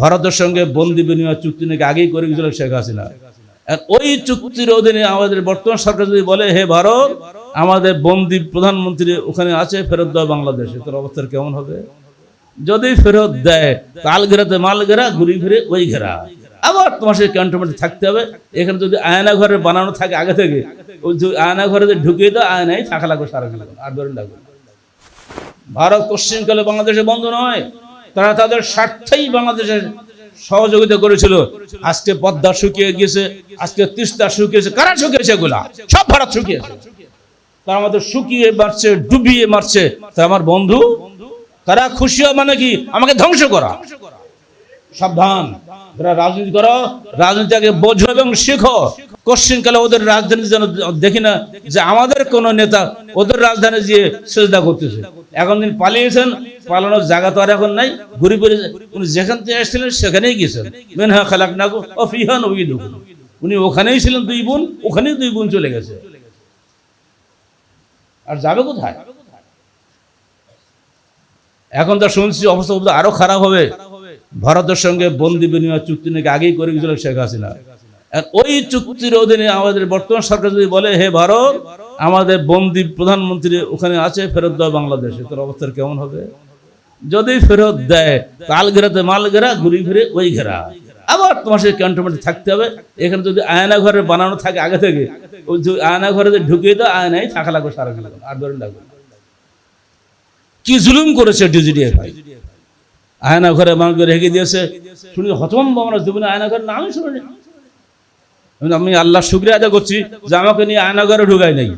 ভারতের সঙ্গে বন্দি বিনিময় চুক্তি নাকি আগেই করে গেছিল শেখ হাসিনা। ওই চুক্তির অধীনে আমাদের বর্তমান সরকার যদি বলে, হে ভারত, আমাদের বন্দি প্রধানমন্ত্রী ওখানে আছে, ফেরত দাও বাংলাদেশে। তোর অবস্থা কেমন হবে? যদি ফেরত দেয়, তাল ঘেরাতে মাল ঘেরা, ঘুরি ফিরে ওই ঘেরা। আবার তোমার সেই ক্যান্টনমেন্টে থাকতে হবে। এখানে যদি আয়না ঘরে বানানো থাকে আগে থেকে, ওই যে আয়না ঘরে ঢুকিয়ে দাও আয়নাই থাকা লাগবে সারা আর ধরে লাগবে ভারত পশ্চিমকালে বাংলাদেশে বন্ধ নয়। তারা তাদের স্বার্থেই বাংলাদেশের সহযোগিতা করেছিল। আজকে পদ্মা শুকিয়ে গিয়েছে, আজকে তিস্তা শুকিয়েছে। কারা শুকিয়েছে এগুলা? সব ভারত শুকিয়েছে। তারা আমাদের শুকিয়ে মারছে, ডুবিয়ে মারছে। তা আমার বন্ধু, তারা খুশি মানে কি? আমাকে ধ্বংস করা। সাবধান। যারা রাজনীতি করো, রাজনীতিকে বোঝো এবং শেখো। কোশ্চিন কালে ওদের রাজধানী যেন দেখি না যে আমাদের কোন নেতা ওদের রাজধানী গিয়ে সেজদা করতেছে। এখন দিন পালিয়েছেন, পালানোর জায়গা তো আর এখন নাই। ঘুরে ফিরে উনি যেখান থেকে এসেছিলেন সেখানেই গিয়েছেন। মেনহা খালাক না ও ফিহান উনি ওখানেই ছিলেন দুই বোন, ওখানেই দুই বোন চলে গেছে। আর যাবে কোথায়? এখন তো শুনছি অবস্থা আরও খারাপ হবে। ভারতের সঙ্গে বন্দি বিনিময় চুক্তি নাকি আগেই করে গেছিল শেখ হাসিনা। ওই চুক্তির অধীনে আমাদের বর্তমান সরকার যদি বলে, হে ভারত, আমাদের বন্দি প্রধানমন্ত্রী ওখানে আছে, ফেরত দাও বাংলাদেশে। তোর অবস্থা কেমন হবে? যদি ফেরত দেয় তাল ঘেরাতে মাল ঘেরা ঘুরি ফিরে ওই ঘেরা আবার তোমার সেই ক্যান্টনমেন্টে থাকতে হবে। এখানে যদি আয়না ঘরে বানানো থাকে আগে থেকে, ওই আয়না ঘরে যে ঢুকিয়ে দাও আয়নাই থাকা লাগবে সারা লাগবে, আর ধরে লাগবে কি জুলুম করেছে ডিজিডিএফ আয়না ঘরে মানুষকে রেখে দিয়েছে। শুনি হতম্ব আমরা জীবনে আয়না ঘরের নামই শুনিনি। আমি- আল্লাহ শুক্রিয়া আদায় করছি যে আমাকে নিয়ে আয়না ঘরে ঢুকাই নাই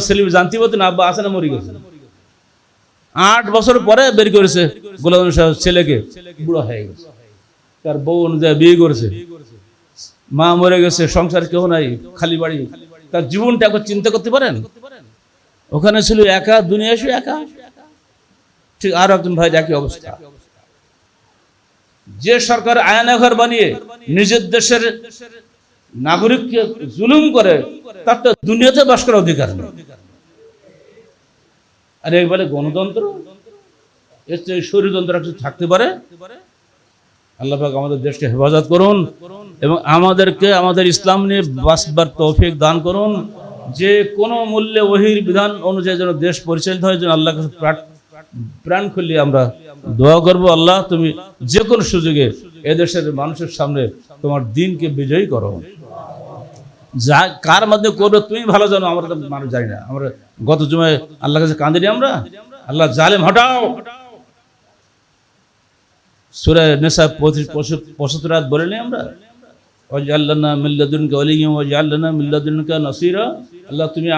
সেলিম জানতে আব্বা মরে গেছে? আট বছর পরে বের করেছে গোলাম সাহেব ছেলেকে, বুড়ো হয়ে গেছে। তার বউ অনুযায়ী বিয়ে করেছে। মা মরে গেছে, সংসার কেউ নাই, খালি বাড়ি। তার জীবনটা একবার চিন্তা করতে পারেন? ওখানে ছিল একা, দুনিয়া এসে একা। ঠিক আর একজন ভাই একই অবস্থা। যে সরকার আয়নাঘর বানিয়ে নিজের দেশের নাগরিককে জুলুম করে, তার তো দুনিয়াতে বাস করার অধিকার নেই। আর একবারে গণতন্ত্র? এর চেয়ে থাকতে পারে? আল্লাহাক আমাদের দেশকে হেফাজত করুন এবং আমাদেরকে আমাদের ইসলাম নিয়ে বাঁচবার তৌফিক দান করুন। যে কোনো মূল্যে ওহির বিধান অনুযায়ী যেন দেশ পরিচালিত হয়, যেন আল্লাহ কাছে প্রাণ খুলিয়ে আমরা দোয়া করব, আল্লাহ তুমি যে কোনো সুযোগে এদেশের মানুষের সামনে তোমার দিনকে বিজয়ী করো। যা, কার মধ্যে করবে তুমি ভালো জানো, আমরা তো মানুষ জানি না। আমরা গত জুমায় আল্লাহ কাছে কাঁদিনি আমরা? আল্লাহ জালেম, হটাও!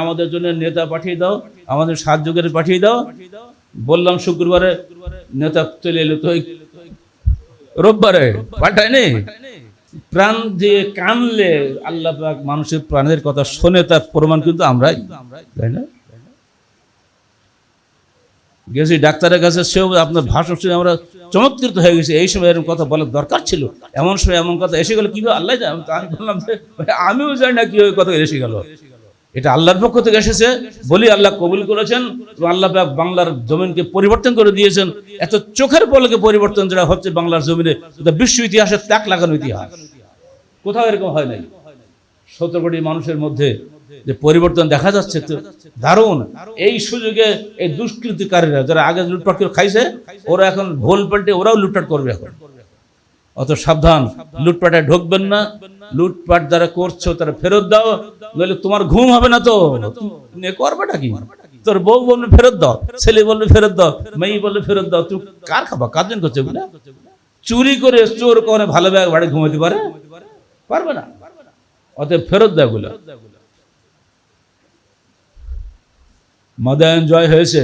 আমাদের জন্য নেতা পাঠিয়ে দাও, আমাদের সাহায্যকারী পাঠিয়ে দাও। বললাম শুক্রবারে, নেতা চলে এলো তো রোববারে পাঠায়নি প্রাণ দিয়ে কানলে আল্লাহ মানুষের প্রাণের কথা শোনে, তার প্রমাণ কিন্তু আমরাই, তাই না? গেছি ডাক্তারের কাছে, সেও আপনার ভাষণ শুনে আমরা চমৎকৃত হয়ে গেছি। এই সময় এরকম কথা বলার দরকার ছিল। এমন সময় এমন কথা এসে গেল, কীভাবে আল্লাহ আমি বললাম যে, আমিও জানি না কীভাবে কথা এসে গেল। এটা আল্লাহর পক্ষ থেকে এসেছে। বলি আল্লাহ কবুল করেছেন আল্লাহ বাংলার জমিনকে পরিবর্তন করে দিয়েছেন। এত চোখের পলকে পরিবর্তন যেটা হচ্ছে বাংলার জমিনে বিশ্ব ইতিহাসের ত্যাগ লাগানো ইতিহাস। কোথাও এরকম হয় নাই। সতেরো কোটি মানুষের মধ্যে যে পরিবর্তন দেখা যাচ্ছে দারুণ। এই সুযোগে এই দুষ্কৃতিকারীরা যারা আগে লুটপাট করে খাইছে, ওরা এখন ভোল পাল্টে ওরাও লুটপাট করবে এখন। অত সাবধান, লুটপাটে ঢুকবেন না। লুটপাট যারা করছ, তারা ফেরত দাও। নইলে তোমার ঘুম হবে না তো? তুমি করবেটা কি? তোর বউ বলবে, ফেরত দাও, ছেলে বলবে, ফেরত দাও, মেয়ে বলবে, ফেরত দাও। তুই কার খাবা কার জন্য করছে? চুরি করে চোর করে ভালো ব্যাগ বাড়ি ঘুমাতে পারে? পারবে না। অতএব ফেরত দেয়গুলো মাদায়ন জয় হয়েছে।